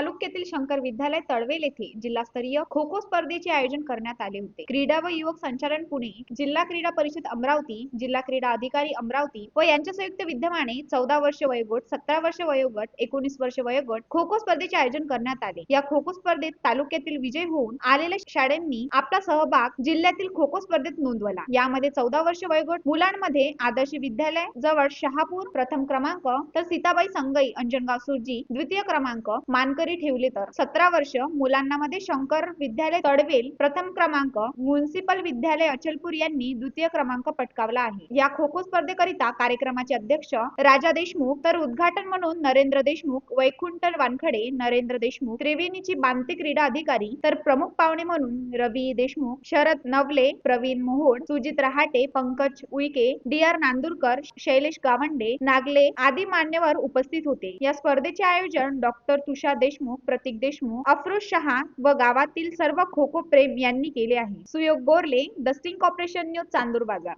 तालुक्यातील शंकर विद्यालय तळवेल येथे जिल्हास्तरीय खो खो स्पर्धेचे आयोजन करण्यात आले होते. क्रीडा व युवक संचालन पुणे जिल्हा क्रीडा परिषद अमरावती जिल्हा क्रीडा अधिकारी अमरावती व यांच्या संयुक्त विद्यमाने चौदा वर्ष वयोगट सतरा वर्ष वयोगट एकोणीस वर्ष वयोगट खो खो स्पर्धेचे आयोजन करण्यात आले. या खो खो स्पर्धेत तालुक्यातील विजय होऊन आलेल्या शाळांनी आपला सहभाग जिल्ह्यातील खो खो स्पर्धेत नोंदवला. यामध्ये चौदा वर्ष वयोगट मुलांमध्ये आदर्श विद्यालय जवळ शहापूर प्रथम क्रमांक तर सीताबाई संगई अंजनगाव सुरजी द्वितीय क्रमांक मानकरी ठेवले तर. सतरा वर्ष मुलांना मध्ये शंकर विद्यालय तडवेल प्रथम क्रमांक म्युन्सिपल विद्यालय अचलपूर यांनी द्वितीय क्रमांक पटकावला आहे. या खो खो स्पर्धेकरिता कार्यक्रमाचे अध्यक्ष राजा देशमुख तर उद्घाटन म्हणून नरेंद्र देशमुख वैकुंठ वानखडे नरेंद्र देशमुख त्रिवेणीची बांती क्रीडा अधिकारी तर प्रमुख पाहुणे म्हणून रवी देशमुख शरद नवले प्रवीण मोहोड सुजित रहाटे पंकज उईके डी आर नांदुरकर शैलेश गावंडे नागले आदी मान्यवर उपस्थित होते. या स्पर्धेचे आयोजन डॉक्टर तुषार देशमुख प्रतीक देशमुख अफरोज शहा व गावातील सर्व खो खो प्रेम यांनी केले आहे. Suyog Gorle the sting corporation news Chandur Bazar.